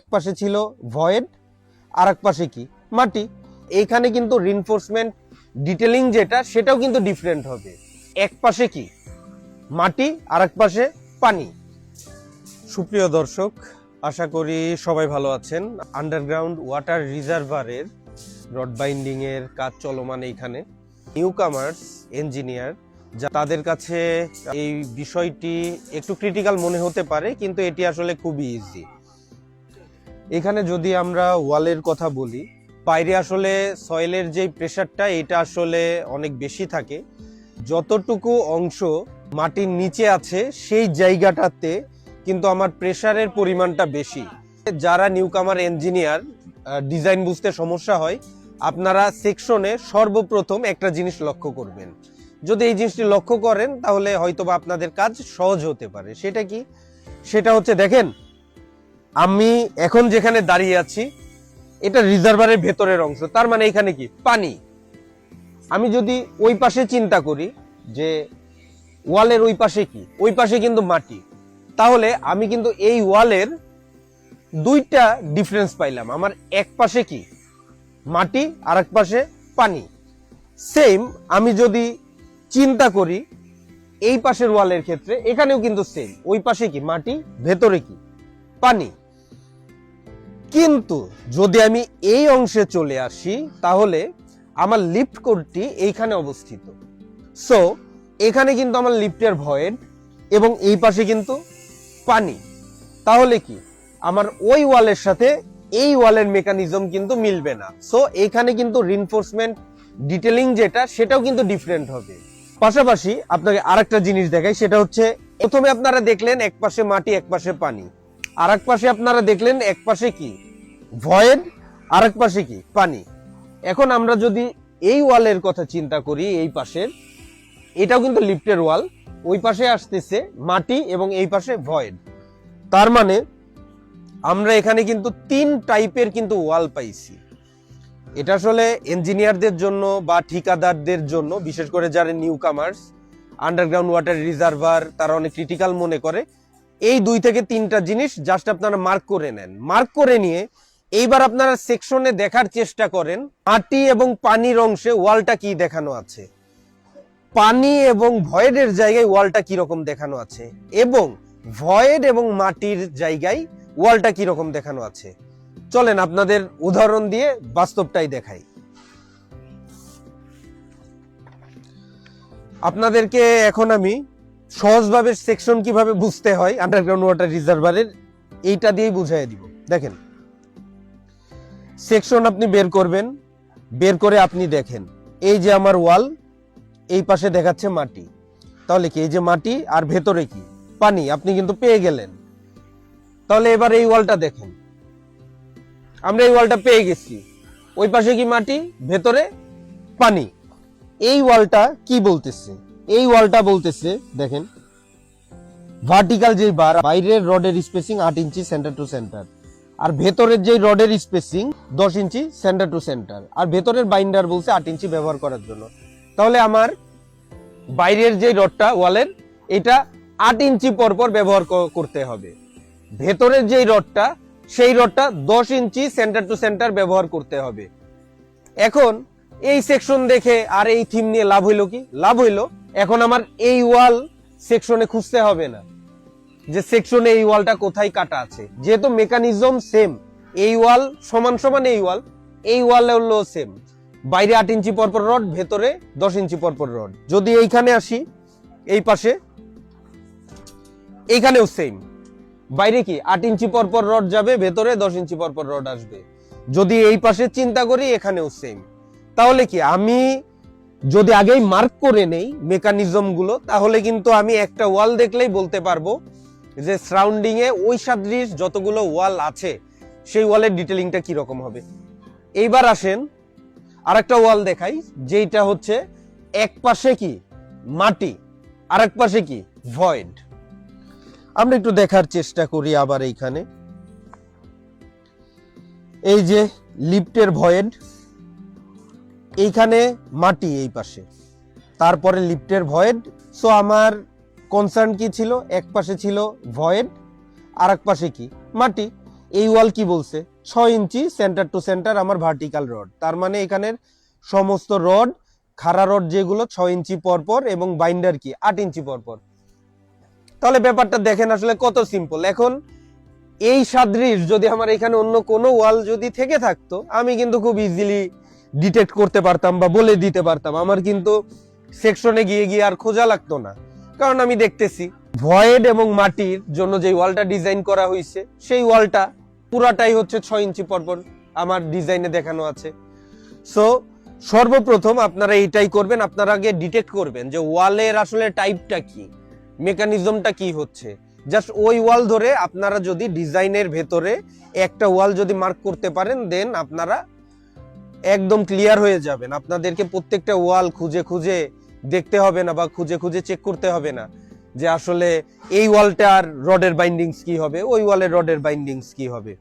এক পাশে ছিল ভয়েড আর এক পাশে কি? মাটি। এইখানে কিন্তু রিনফোর্সমেন্ট ডিটেলিং যেটা, সেটাও কিন্তু ডিফারেন্ট হবে। এক পাশে কি? মাটি আর এক পাশে পানি। সুপ্রিয় দর্শক, আশা করি সবাই ভালো আছেন। আন্ডারগ্রাউন্ড ওয়াটার রিজার্ভারের রড বাইন্ডিং এর কাজ চলমান এইখানে। নিউ কামার্স ইঞ্জিনিয়ার যা তাদের কাছে এই বিষয়টি একটু ক্রিটিক্যাল মনে হতে পারে, কিন্তু এটি আসলে খুবই ইজি এখানে যদি আমরা ওয়ালের কথা বলি, বাইরে আসলে সয়েলের যে প্রেশারটা এটা আসলে অনেক বেশি থাকে। যতটুকু অংশ মাটির নিচে আছে, সেই জায়গাটাতে কিন্তু আমার প্রেশারের পরিমাণটা বেশি। যারা নিউকামার ইঞ্জিনিয়ার ডিজাইন বুঝতে সমস্যা হয়, আপনারা সেকশনে সর্বপ্রথম একটা জিনিস লক্ষ্য করবেন। যদি এই জিনিসটি লক্ষ্য করেন, তাহলে হয়তোবা আপনাদের কাজ সহজ হতে পারে। সেটা কি? সেটা হচ্ছে, দেখেন আমি এখন যেখানে দাঁড়িয়ে আছি, এটা রিজার্ভারের ভেতরের অংশ। তার মানে এখানে কি? পানি। আমি যদি ওই পাশে চিন্তা করি যে ওয়ালের ওই পাশে কি? ওই পাশে কিন্তু মাটি। তাহলে আমি কিন্তু এই ওয়ালের দুইটা ডিফারেন্স পাইলাম। আমার এক পাশে কি? মাটি আর এক পাশে পানি। সেম আমি যদি চিন্তা করি এই পাশের ওয়ালের ক্ষেত্রে, এখানেও কিন্তু সেম ওই পাশে কি? মাটি, ভেতরে কি? পানি। কিন্তু যদি আমি এই অংশে চলে আসি, তাহলে আমার লিফট কোডটি এইখানে অবস্থিত। সো এখানে কিন্তু আমার লিফটের ভয়েড এবং এই পাশে কিন্তু পানি। তাহলে কি? আমার ওই ওয়ালের সাথে এই ওয়ালের মেকানিজম কিন্তু মিলবে না। সো এখানে কিন্তু রিনফোর্সমেন্ট ডিটেলিং যেটা, সেটাও কিন্তু ডিফারেন্ট হবে। পাশাপাশি আপনাকে আরেকটা জিনিস দেখাই, সেটা হচ্ছে, প্রথমে আপনারা দেখলেন এক পাশে মাটি এক পাশে পানি। আর এক পাশে আপনারা দেখলেন, এক পাশে কি? ভয়েড আর এক পাশে কি? পানি। এখন আমরা যদি এই ওয়ালের কথা চিন্তা করি, এই পাশের, এটাও কিন্তু লিফটের ওয়াল, ওই পাশে আসতেছে মাটি এবং এই পাশে ভয়েড। তার মানে আমরা এখানে কিন্তু তিন টাইপের কিন্তু ওয়াল পাইছি। এটা আসলে ইঞ্জিনিয়ারদের জন্য বা ঠিকাদারদের জন্য, বিশেষ করে যারা newcomers underground water reservoir, তারা অনেক ক্রিটিক্যাল মনে করে। এই দুই থেকে তিনটা জিনিস জাস্ট আপনারা মার্ক করে নেন। মার্ক করে নিয়ে এইবার আপনারা সেকশনে দেখার চেষ্টা করেন, মাটি এবং পানির অংশে ওয়ালটা কি দেখানো আছে। পানি এবং ভয়েডের জায়গায় ওয়ালটা কি রকম দেখানো আছে এবং ভয়েড এবং মাটির জায়গায় ওয়ালটা কি রকম দেখানো আছে। চলেন আপনাদের উদাহরণ দিয়ে বাস্তবটাই দেখাই। আপনাদেরকে এখন আমি সহজভাবে সেকশন কীভাবে বুঝতে হয় আন্ডারগ্রাউন্ড ওয়াটার রিজার্ভারের এইটা দিয়েই বুঝাই দিব। দেখেন সেকশন আপনি বের করবেন, বের করে আপনি দেখেন, এই যে আমার ওয়াল এই পাশে দেখাচ্ছে মাটি। তাহলে কি, এই যে মাটি আর ভেতরে কি? পানি, আপনি কিন্তু পেয়ে গেলেন। তাহলে এবার এই ওয়ালটা দেখেন। আমরা এই ওয়ালটা পেয়ে গেছি। ওই পাশে কি মাটি, ভেতরে পানি। এই ওয়ালটা কি বলতেছে? এই ওয়ালটা বলতেছে, দেখেন ভার্টিক্যাল যে বার বাইরের রডের স্পেসিং আট ইঞ্চি সেন্টার টু সেন্টার আর ভেতরের যে রডের স্পেসিং দশ ইঞ্চি সেন্টার টু সেন্টার আর ভেতরের বাইন্ডার বলছে আট ইঞ্চি ব্যবহার করার জন্য। তাহলে আমার বাইরের যে রডটা, ওয়ালের, এটা আট ইঞ্চি পর পর ব্যবহার করতে হবে। ভেতরের যে রডটা, সেই রডটা দশ ইঞ্চি সেন্টার টু সেন্টার ব্যবহার করতে হবে। এখন এই সেকশন দেখে আর এই থিম নিয়ে লাভ হইল কি? লাভ হইল এখন আমার এই ওয়াল সেকশনে খুঁজতে হবে না যে সেকশনে এই ওয়ালটা কোথায় কাটা আছে। যেহেতু মেকানিজম সেম এই ওয়াল সমান সমান এই ওয়াল এই ওয়াল হলো সেম বাইরে আট ইঞ্চি পরপর রড, ভেতরে দশ ইঞ্চি পরপর রড। যদি এইখানে আসি, এই পাশে, এইখানেও সেম বাইরে কি? আট ইঞ্চি পরপর রড যাবে, ভেতরে দশ ইঞ্চি পরপর রড আসবে। যদি এই পাশে চিন্তা করি, এখানেও সেম তাহলে কি? আমি যদি আগেই মার্ক করে নেই মেকানিজমগুলো তাহলে কিন্তু আমি একটা ওয়াল দেখলেই বলতে পারব যে সারাউন্ডিং এ ওই সাদৃশ যতগুলো ওয়াল আছে, সেই ওয়ালের ডিটেলিংটা কি রকম হবে। এইবার আসেন, আরেকটা ওয়াল দেখাই যেটা হচ্ছে এক পাশে কি? মাটি, আরেক পাশে কি? ভয়েড আমরা একটু দেখার চেষ্টা করি আবার এইখানে। এই যে লিফটের ভয়েড এইখানে মাটি এই পাশে। তারপরে লিফটের ভয়েড সো আমার কনসার্ন কি ছিল? এক পাশে ছিল ভয়েড আর এক পাশে কি? মাটি। এই ওয়াল কি বলছে? ছয় ইঞ্চি সেন্টার টু সেন্টার আমার ভার্টিক্যাল রড তার মানে এখানের সমস্ত রড খাড়া রড যেগুলো, ছয় ইঞ্চি পর পর এবং বাইন্ডার কি? আট ইঞ্চি পর পর। তাহলে ব্যাপারটা দেখেন আসলে কত সিম্পল এখন এই সাদৃশ যদি আমার এখানে অন্য কোনো ওয়াল যদি থেকে থাকতো, আমি কিন্তু খুব ইজিলি ডিটেক্ট করতে পারতাম বা বলে দিতে পারতাম। আমার কিন্তু সেকশনে গিয়ে গিয়ে আর খোঁজা লাগতো না। কারণ আমি দেখতেছি ভয়েড এবং মাটির জন্য যে ওয়ালটা ডিজাইন করা হয়েছে সেই ওয়ালটা পুরাটাই হচ্ছে ছয় ইঞ্চি পরপর আমার ডিজাইনে দেখানো আছে। সো সর্বপ্রথম আপনারা এইটাই করবেন, আপনারা আগে ডিটেক্ট করবেন যে ওয়ালের আসলে টাইপটা কি মেকানিজমটা কি হচ্ছে। জাস্ট ওই ওয়াল ধরে আপনারা যদি ডিজাইনের ভেতরে একটা ওয়াল যদি মার্ক করতে পারেন দেন আপনারা একদম ক্লিয়ার হয়ে যাবেন। আপনাদেরকে প্রত্যেকটা ওয়াল খুঁজে খুঁজে দেখতে হবে না বা খুঁজে খুঁজে চেক করতে হবে না যে আসলে এই ওয়ালটার রডের বাইন্ডিংস কি হবে, ওই ওয়ালের রডের বাইন্ডিংস কি হবে।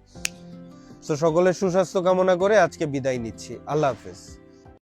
সো সকলের সুস্বাস্থ্য কামনা করে আজকে বিদায় নিচ্ছি। আল্লাহ হাফেজ।